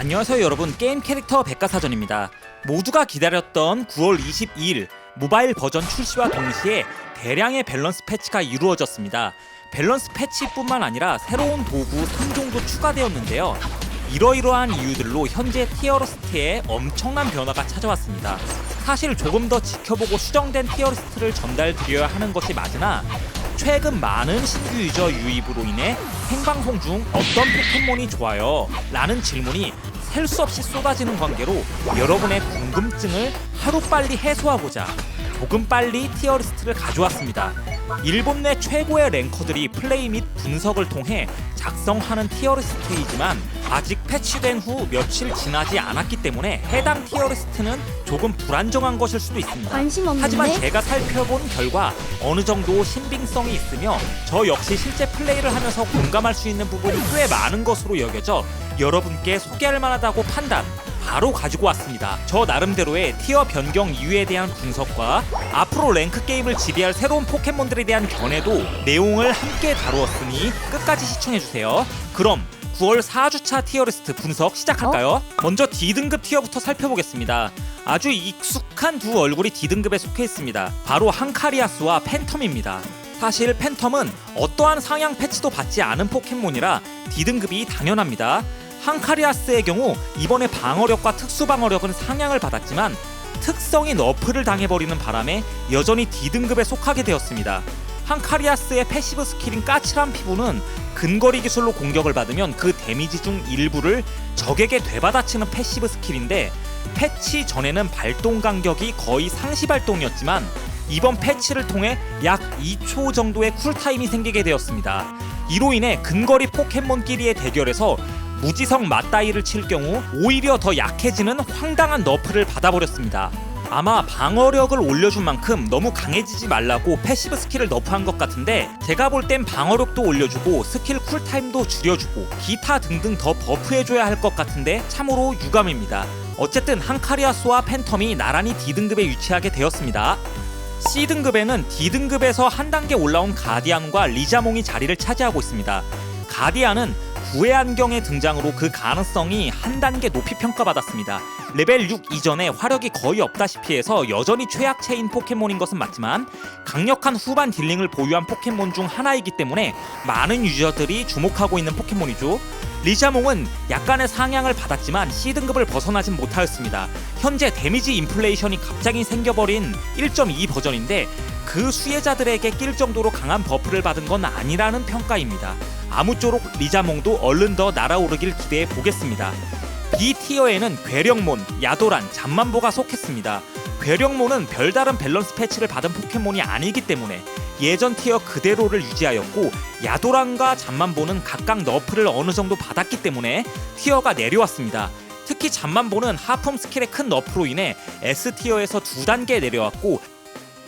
안녕하세요 여러분. 게임 캐릭터 백과사전입니다. 모두가 기다렸던 9월 22일 모바일 버전 출시와 동시에 대량의 밸런스 패치가 이루어졌습니다. 밸런스 패치뿐만 아니라 새로운 도구 3종도 추가되었는데요. 이러이러한 이유들로 현재 티어리스트에 엄청난 변화가 찾아왔습니다. 사실 조금 더 지켜보고 수정된 티어리스트를 전달드려야 하는 것이 맞으나 최근 많은 신규 유저 유입으로 인해 생방송 중 어떤 포켓몬이 좋아요? 라는 질문이 셀 수 없이 쏟아지는 관계로 여러분의 궁금증을 하루빨리 해소하고자 조금 빨리 티어리스트를 가져왔습니다. 일본 내 최고의 랭커들이 플레이 및 분석을 통해 작성하는 티어리스트이지만 아직 패치된 후 며칠 지나지 않았기 때문에 해당 티어리스트는 조금 불안정한 것일 수도 있습니다. 관심 없는데? 하지만 제가 살펴본 결과 어느 정도 신빙성이 있으며 저 역시 실제 플레이를 하면서 공감할 수 있는 부분이 꽤 많은 것으로 여겨져 여러분께 소개할 만하다고 판단 바로 가지고 왔습니다. 저 나름대로의 티어 변경 이유에 대한 분석과 앞으로 랭크 게임을 지배할 새로운 포켓몬들에 대한 견해도 내용을 함께 다루었으니 끝까지 시청해주세요. 그럼 9월 4주차 티어리스트 분석 시작할까요? 먼저 D등급 티어부터 살펴보겠습니다. 아주 익숙한 두 얼굴이 D등급에 속해 있습니다. 바로 한카리아스와 팬텀입니다. 사실 팬텀은 어떠한 상향 패치도 받지 않은 포켓몬이라 D등급이 당연합니다. 한카리아스의 경우 이번에 방어력과 특수 방어력은 상향을 받았지만 특성이 너프를 당해버리는 바람에 여전히 D등급에 속하게 되었습니다. 한카리아스의 패시브 스킬인 까칠한 피부는 근거리 기술로 공격을 받으면 그 데미지 중 일부를 적에게 되받아치는 패시브 스킬인데 패치 전에는 발동 간격이 거의 상시 발동이었지만 이번 패치를 통해 약 2초 정도의 쿨타임이 생기게 되었습니다. 이로 인해 근거리 포켓몬끼리의 대결에서 무지성 맞다이를 칠 경우 오히려 더 약해지는 황당한 너프를 받아버렸습니다. 아마 방어력을 올려준 만큼 너무 강해지지 말라고 패시브 스킬을 너프한 것 같은데 제가 볼 땐 방어력도 올려주고 스킬 쿨타임도 줄여주고 기타 등등 더 버프해줘야 할 것 같은데 참으로 유감입니다. 어쨌든 한카리아스와 팬텀이 나란히 D등급에 위치하게 되었습니다. C등급에는 D등급에서 한 단계 올라온 가디안과 리자몽이 자리를 차지하고 있습니다. 가디안은 구의 안경의 등장으로 그 가능성이 한 단계 높이 평가받았습니다. 레벨 6 이전에 화력이 거의 없다시피 해서 여전히 최약체인 포켓몬인 것은 맞지만 강력한 후반 딜링을 보유한 포켓몬 중 하나이기 때문에 많은 유저들이 주목하고 있는 포켓몬이죠. 리자몽은 약간의 상향을 받았지만 C등급을 벗어나진 못하였습니다. 현재 데미지 인플레이션이 갑자기 생겨버린 1.2 버전인데 그 수혜자들에게 낄 정도로 강한 버프를 받은 건 아니라는 평가입니다. 아무쪼록 리자몽도 얼른 더 날아오르길 기대해 보겠습니다. B 티어에는 괴력몬, 야도란, 잠만보가 속했습니다. 괴력몬은 별다른 밸런스 패치를 받은 포켓몬이 아니기 때문에 예전 티어 그대로를 유지하였고 야도란과 잠만보는 각각 너프를 어느 정도 받았기 때문에 티어가 내려왔습니다. 특히 잠만보는 하품 스킬의 큰 너프로 인해 S 티어에서 두 단계 내려왔고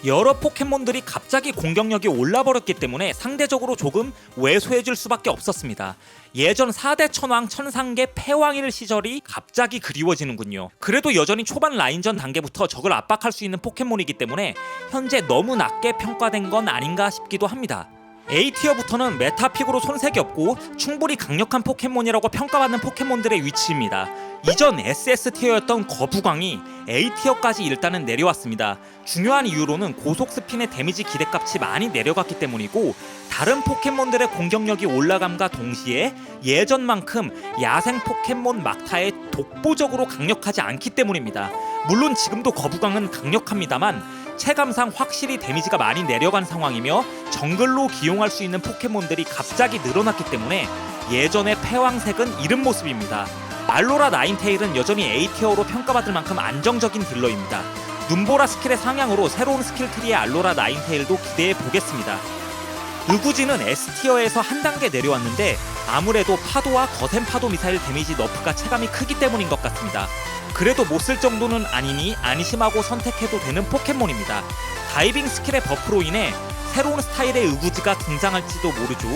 여러 포켓몬들이 갑자기 공격력이 올라버렸기 때문에 상대적으로 조금 왜소해질 수밖에 없었습니다. 예전 4대 천왕 천상계 패왕일 시절이 갑자기 그리워지는군요. 그래도 여전히 초반 라인전 단계부터 적을 압박할 수 있는 포켓몬이기 때문에 현재 너무 낮게 평가된 건 아닌가 싶기도 합니다. A티어부터는 메타픽으로 손색이 없고 충분히 강력한 포켓몬이라고 평가받는 포켓몬들의 위치입니다. 이전 SS티어였던 거부광이 A티어까지 일단은 내려왔습니다. 중요한 이유로는 고속 스핀의 데미지 기대값이 많이 내려갔기 때문이고 다른 포켓몬들의 공격력이 올라감과 동시에 예전만큼 야생 포켓몬 막타에 독보적으로 강력하지 않기 때문입니다. 물론 지금도 거부광은 강력합니다만 체감상 확실히 데미지가 많이 내려간 상황이며 정글로 기용할 수 있는 포켓몬들이 갑자기 늘어났기 때문에 예전의 패왕색은 잃은 모습입니다. 알로라 나인테일은 여전히 A티어로 평가받을 만큼 안정적인 딜러입니다. 눈보라 스킬의 상향으로 새로운 스킬 트리의 알로라 나인테일도 기대해 보겠습니다. 의구지는 S티어에서 한 단계 내려왔는데 아무래도 파도와 거센 파도 미사일 데미지 너프가 체감이 크기 때문인 것 같습니다. 그래도 못 쓸 정도는 아니니 안심하고 선택해도 되는 포켓몬입니다. 다이빙 스킬의 버프로 인해 새로운 스타일의 의구지가 등장할지도 모르죠.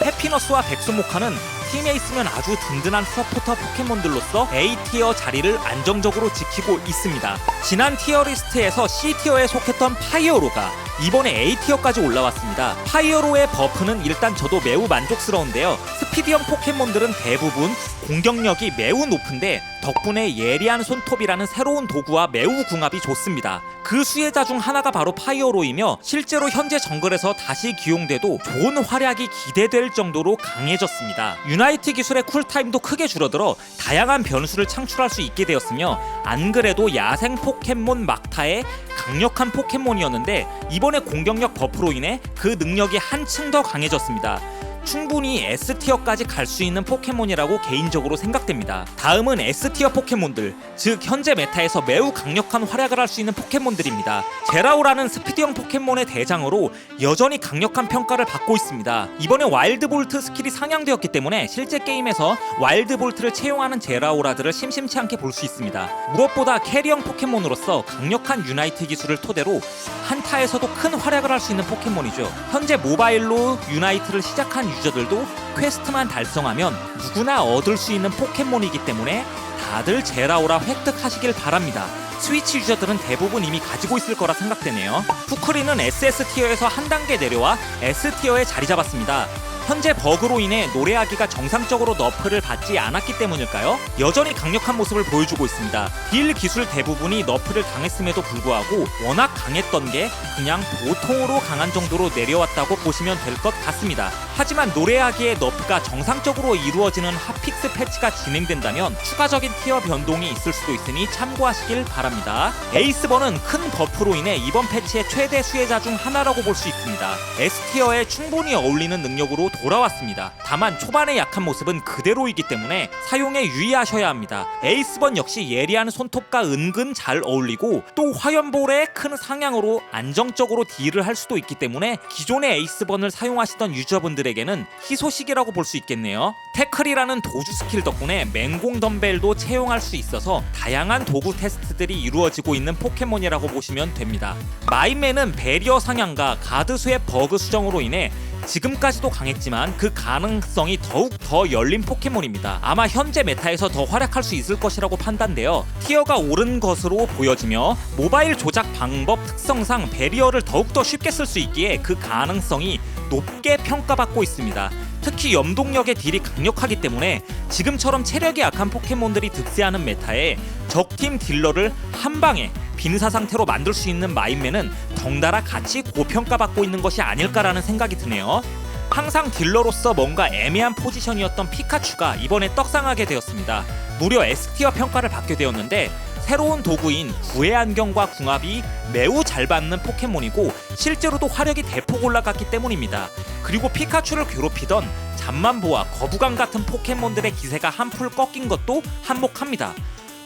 페피너스와 백수모카는 팀에 있으면 아주 든든한 서포터 포켓몬들로서 A티어 자리를 안정적으로 지키고 있습니다. 지난 티어 리스트에서 C티어에 속했던 파이어로가 이번에 A티어까지 올라왔습니다. 파이어로의 버프는 일단 저도 매우 만족스러운데요. 스피디형 포켓몬들은 대부분 공격력이 매우 높은데 덕분에 예리한 손톱이라는 새로운 도구와 매우 궁합이 좋습니다. 그 수혜자 중 하나가 바로 파이어로이며 실제로 현재 정글에서 다시 기용돼도 좋은 활약이 기대될 정도로 강해졌습니다. 유나이트 기술의 쿨타임도 크게 줄어들어 다양한 변수를 창출할 수 있게 되었으며 안 그래도 야생 포켓몬 막타의 강력한 포켓몬이었는데 이번에 공격력 버프로 인해 그 능력이 한층 더 강해졌습니다. 충분히 S티어까지 갈 수 있는 포켓몬이라고 개인적으로 생각됩니다. 다음은 S티어 포켓몬들, 즉 현재 메타에서 매우 강력한 활약을 할 수 있는 포켓몬들입니다. 제라오라는 스피드형 포켓몬의 대장으로 여전히 강력한 평가를 받고 있습니다. 이번에 와일드볼트 스킬이 상향되었기 때문에 실제 게임에서 와일드볼트를 채용하는 제라오라들을 심심치 않게 볼 수 있습니다. 무엇보다 캐리형 포켓몬으로서 강력한 유나이트 기술을 토대로 한타에서도 큰 활약을 할 수 있는 포켓몬이죠. 현재 모바일로 유나이트를 시작한 유저들도 퀘스트만 달성하면 누구나 얻을 수 있는 포켓몬이기 때문에 다들 제라오라 획득하시길 바랍니다. 스위치 유저들은 대부분 이미 가지고 있을 거라 생각되네요. 푸크리는 SS 티어에서 한 단계 내려와 S 티어에 자리 잡았습니다. 현재 버그로 인해 노래하기가 정상적으로 너프를 받지 않았기 때문일까요? 여전히 강력한 모습을 보여주고 있습니다. 딜 기술 대부분이 너프를 당했음에도 불구하고 워낙 강했던 게 그냥 보통으로 강한 정도로 내려왔다고 보시면 될 것 같습니다. 하지만 노래하기의 너프가 정상적으로 이루어지는 핫픽스 패치가 진행된다면 추가적인 티어 변동이 있을 수도 있으니 참고하시길 바랍니다. 에이스번은 큰 버프로 인해 이번 패치의 최대 수혜자 중 하나라고 볼 수 있습니다. S티어에 충분히 어울리는 능력으로 돌아왔습니다. 다만 초반의 약한 모습은 그대로이기 때문에 사용에 유의하셔야 합니다. 에이스번 역시 예리한 손톱과 은근 잘 어울리고 또 화염볼의 큰 상향으로 안정적으로 딜을 할 수도 있기 때문에 기존의 에이스번을 사용하시던 유저분들에게는 희소식이라고 볼 수 있겠네요. 태클이라는 도주 스킬 덕분에 맹공 덤벨도 채용할 수 있어서 다양한 도구 테스트들이 이루어지고 있는 포켓몬이라고 보시면 됩니다. 마인맨은 배리어 상향과 가드수의 버그 수정으로 인해 지금까지도 강했지만 그 가능성이 더욱 더 열린 포켓몬입니다. 아마 현재 메타에서 더 활약할 수 있을 것이라고 판단되어 티어가 오른 것으로 보여지며 모바일 조작 방법 특성상 베리어를 더욱더 쉽게 쓸 수 있기에 그 가능성이 높게 평가받고 있습니다. 특히 염동력의 딜이 강력하기 때문에 지금처럼 체력이 약한 포켓몬들이 득세하는 메타에 적팀 딜러를 한 방에 빈사 상태로 만들 수 있는 마인맨은 덩달아 같이 고평가받고 있는 것이 아닐까라는 생각이 드네요. 항상 딜러로서 뭔가 애매한 포지션이었던 피카츄가 이번에 떡상하게 되었습니다. 무려 S티어 평가를 받게 되었는데 새로운 도구인 구의 안경과 궁합이 매우 잘 받는 포켓몬이고 실제로도 화력이 대폭 올라갔기 때문입니다. 그리고 피카츄를 괴롭히던 잠만보와 거부감 같은 포켓몬들의 기세가 한풀 꺾인 것도 한몫합니다.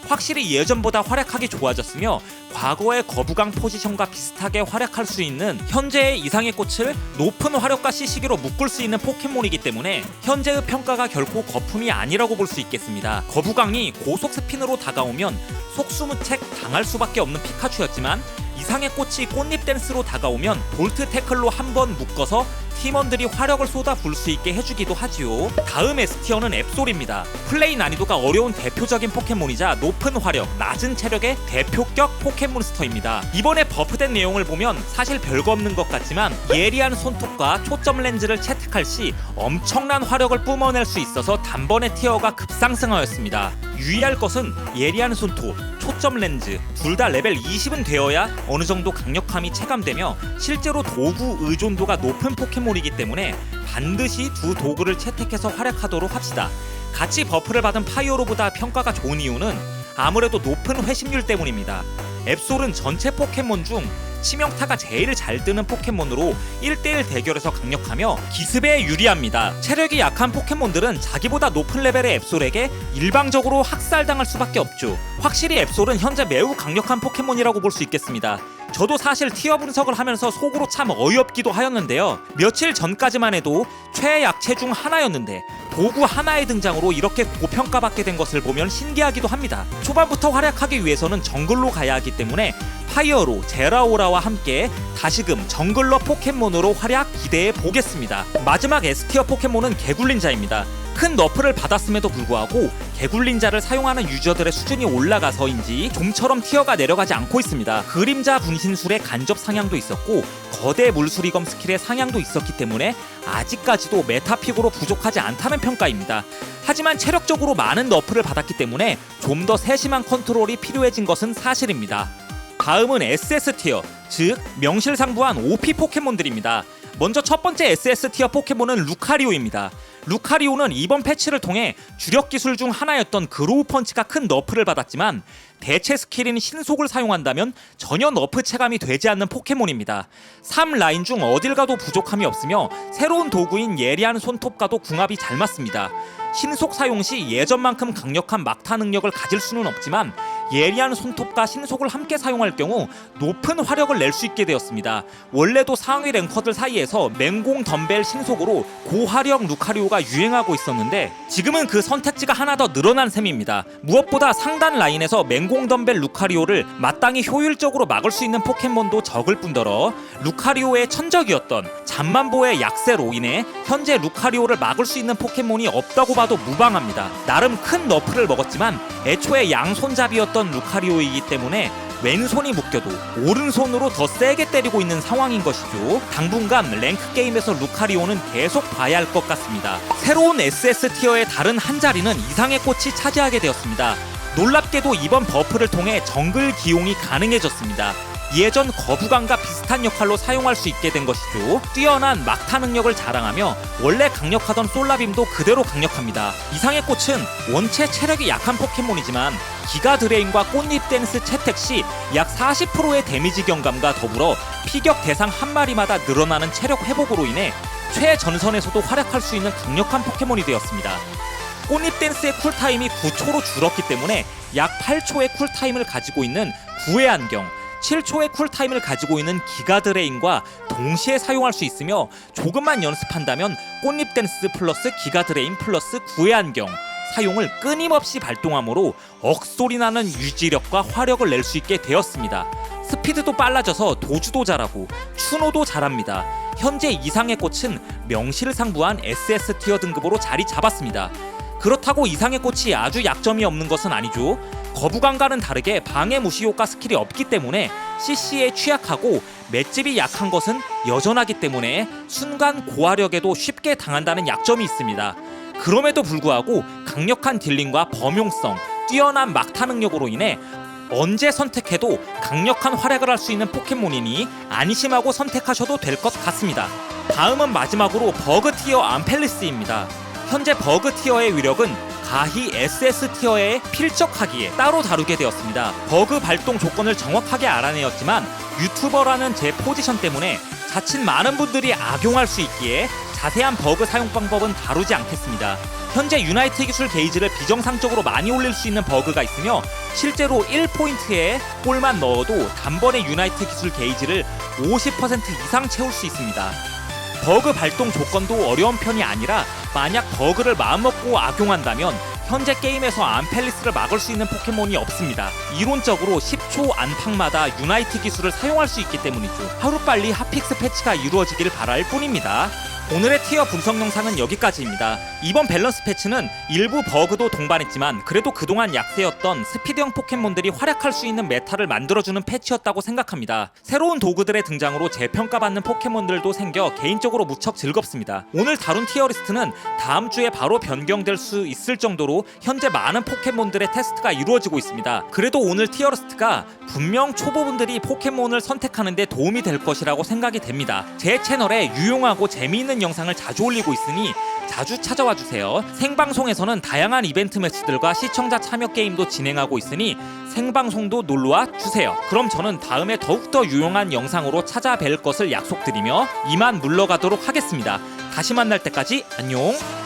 확실히 예전보다 활약하기 좋아졌으며 과거의 거부강 포지션과 비슷하게 활약할 수 있는 현재의 이상의 꽃을 높은 화력과 시시기로 묶을 수 있는 포켓몬이기 때문에 현재의 평가가 결코 거품이 아니라고 볼 수 있겠습니다. 거부강이 고속 스핀으로 다가오면 속수무책 당할 수밖에 없는 피카츄였지만 이상의 꽃이 꽃잎 댄스로 다가오면 볼트 태클로 한 번 묶어서 팀원들이 화력을 쏟아 부을 수 있게 해주기도 하지요. 다음 S티어는 앱솔입니다. 플레이 난이도가 어려운 대표적인 포켓몬이자 높은 화력, 낮은 체력의 대표격 포켓몬스터입니다. 이번에 버프된 내용을 보면 사실 별거 없는 것 같지만 예리한 손톱과 초점 렌즈를 채택할 시 엄청난 화력을 뿜어낼 수 있어서 단번에 티어가 급상승하였습니다. 유의할 것은 예리한 손톱, 초점 렌즈 둘 다 레벨 20은 되어야 어느 정도 강력함이 체감되며 실제로 도구 의존도가 높은 포켓몬이기 때문에 반드시 두 도구를 채택해서 활약하도록 합시다. 같이 버프를 받은 파이어로보다 평가가 좋은 이유는 아무래도 높은 회심률 때문입니다. 앱솔은 전체 포켓몬 중 치명타가 제일 잘 뜨는 포켓몬으로 1대1 대결에서 강력하며 기습에 유리합니다. 체력이 약한 포켓몬들은 자기보다 높은 레벨의 앱솔에게 일방적으로 학살당할 수밖에 없죠. 확실히 앱솔은 현재 매우 강력한 포켓몬이라고 볼 수 있겠습니다. 저도 사실 티어 분석을 하면서 속으로 참 어이없기도 하였는데요. 며칠 전까지만 해도 최약체 중 하나였는데 도구 하나의 등장으로 이렇게 고평가받게 된 것을 보면 신기하기도 합니다. 초반부터 활약하기 위해서는 정글로 가야 하기 때문에 파이어로 제라오라와 함께 다시금 정글러 포켓몬으로 활약 기대해 보겠습니다. 마지막 S티어 포켓몬은 개굴린자입니다. 큰 너프를 받았음에도 불구하고 개굴린자를 사용하는 유저들의 수준이 올라가서인지 좀처럼 티어가 내려가지 않고 있습니다. 그림자 분신술의 간접 상향도 있었고 거대 물수리검 스킬의 상향도 있었기 때문에 아직까지도 메타픽으로 부족하지 않다는 평가입니다. 하지만 체력적으로 많은 너프를 받았기 때문에 좀 더 세심한 컨트롤이 필요해진 것은 사실입니다. 다음은 SS 티어, 즉 명실상부한 OP 포켓몬들입니다. 먼저 첫 번째 SS 티어 포켓몬은 루카리오입니다. 루카리오는 이번 패치를 통해 주력 기술 중 하나였던 그로우 펀치가 큰 너프를 받았지만 대체 스킬인 신속을 사용한다면 전혀 너프 체감이 되지 않는 포켓몬입니다. 3 라인 중 어딜 가도 부족함이 없으며 새로운 도구인 예리한 손톱과도 궁합이 잘 맞습니다. 신속 사용 시 예전만큼 강력한 막타 능력을 가질 수는 없지만 예리한 손톱과 신속을 함께 사용할 경우 높은 화력을 낼 수 있게 되었습니다. 원래도 상위 랭커들 사이에서 맹공 덤벨 신속으로 고화력 루카리오가 유행하고 있었는데 지금은 그 선택지가 하나 더 늘어난 셈입니다. 무엇보다 상단 라인에서 맹공 덤벨 루카리오를 마땅히 효율적으로 막을 수 있는 포켓몬도 적을 뿐더러 루카리오의 천적이었던 잠만보의 약세로 인해 현재 루카리오를 막을 수 있는 포켓몬이 없다고 봐도 무방합니다. 나름 큰 너프를 먹었지만 애초에 양손잡이였던 루카리오이기 때문에 왼손이 묶여도 오른손으로 더 세게 때리고 있는 상황인 것이죠. 당분간 랭크 게임에서 루카리오는 계속 봐야 할 것 같습니다. 새로운 SS 티어의 다른 한 자리는 이상의 꽃이 차지하게 되었습니다. 놀랍게도 이번 버프를 통해 정글 기용이 가능해졌습니다. 예전 거부감과 비슷한 역할로 사용할 수 있게 된 것이죠. 뛰어난 막타 능력을 자랑하며 원래 강력하던 솔라빔도 그대로 강력합니다. 이상의 꽃은 원체 체력이 약한 포켓몬이지만 기가 드레인과 꽃잎 댄스 채택 시 약 40%의 데미지 경감과 더불어 피격 대상 한 마리마다 늘어나는 체력 회복으로 인해 최전선에서도 활약할 수 있는 강력한 포켓몬이 되었습니다. 꽃잎 댄스의 쿨타임이 9초로 줄었기 때문에 약 8초의 쿨타임을 가지고 있는 구의 안경 7초의 쿨타임을 가지고 있는 기가 드레인과 동시에 사용할 수 있으며 조금만 연습한다면 꽃잎 댄스 플러스 기가 드레인 플러스 구의 안경 사용을 끊임없이 발동하므로 억소리 나는 유지력과 화력을 낼 수 있게 되었습니다. 스피드도 빨라져서 도주도 잘하고 추노도 잘합니다. 현재 이상의 꽃은 명실상부한 SS 티어 등급으로 자리 잡았습니다. 그렇다고 이상의 꽃이 아주 약점이 없는 것은 아니죠. 거부감과는 다르게 방해 무시 효과 스킬이 없기 때문에 CC에 취약하고 맷집이 약한 것은 여전하기 때문에 순간 고화력에도 쉽게 당한다는 약점이 있습니다. 그럼에도 불구하고 강력한 딜링과 범용성, 뛰어난 막타 능력으로 인해 언제 선택해도 강력한 활약을 할 수 있는 포켓몬이니 안심하고 선택하셔도 될 것 같습니다. 다음은 마지막으로 버그 티어 암펠리스입니다. 현재 버그 티어의 위력은 가히 SS 티어에 필적하기에 따로 다루게 되었습니다. 버그 발동 조건을 정확하게 알아내었지만 유튜버라는 제 포지션 때문에 자칫 많은 분들이 악용할 수 있기에 자세한 버그 사용 방법은 다루지 않겠습니다. 현재 유나이트 기술 게이지를 비정상적으로 많이 올릴 수 있는 버그가 있으며 실제로 1포인트에 골만 넣어도 단번에 유나이트 기술 게이지를 50% 이상 채울 수 있습니다. 버그 발동 조건도 어려운 편이 아니라 만약 버그를 마음먹고 악용한다면 현재 게임에서 암펠리스를 막을 수 있는 포켓몬이 없습니다. 이론적으로 10초 안팎마다 유나이트 기술을 사용할 수 있기 때문이죠. 하루빨리 핫픽스 패치가 이루어지길 바랄 뿐입니다. 오늘의 티어 분석 영상은 여기까지입니다. 이번 밸런스 패치는 일부 버그도 동반했지만 그래도 그동안 약세였던 스피드형 포켓몬들이 활약할 수 있는 메타를 만들어주는 패치였다고 생각합니다. 새로운 도구들의 등장으로 재평가받는 포켓몬들도 생겨 개인적으로 무척 즐겁습니다. 오늘 다룬 티어 리스트는 다음 주에 바로 변경될 수 있을 정도로 현재 많은 포켓몬들의 테스트가 이루어지고 있습니다. 그래도 오늘 티어 리스트가 분명 초보분들이 포켓몬을 선택하는데 도움이 될 것이라고 생각이 됩니다. 제 채널에 유용하고 재미있는 영상을 자주 올리고 있으니 자주 찾아와 주세요. 생방송에서는 다양한 이벤트 매치들과 시청자 참여 게임도 진행하고 있으니 생방송도 놀러와 주세요. 그럼 저는 다음에 더욱더 유용한 영상으로 찾아뵐 것을 약속드리며 이만 물러가도록 하겠습니다. 다시 만날 때까지 안녕.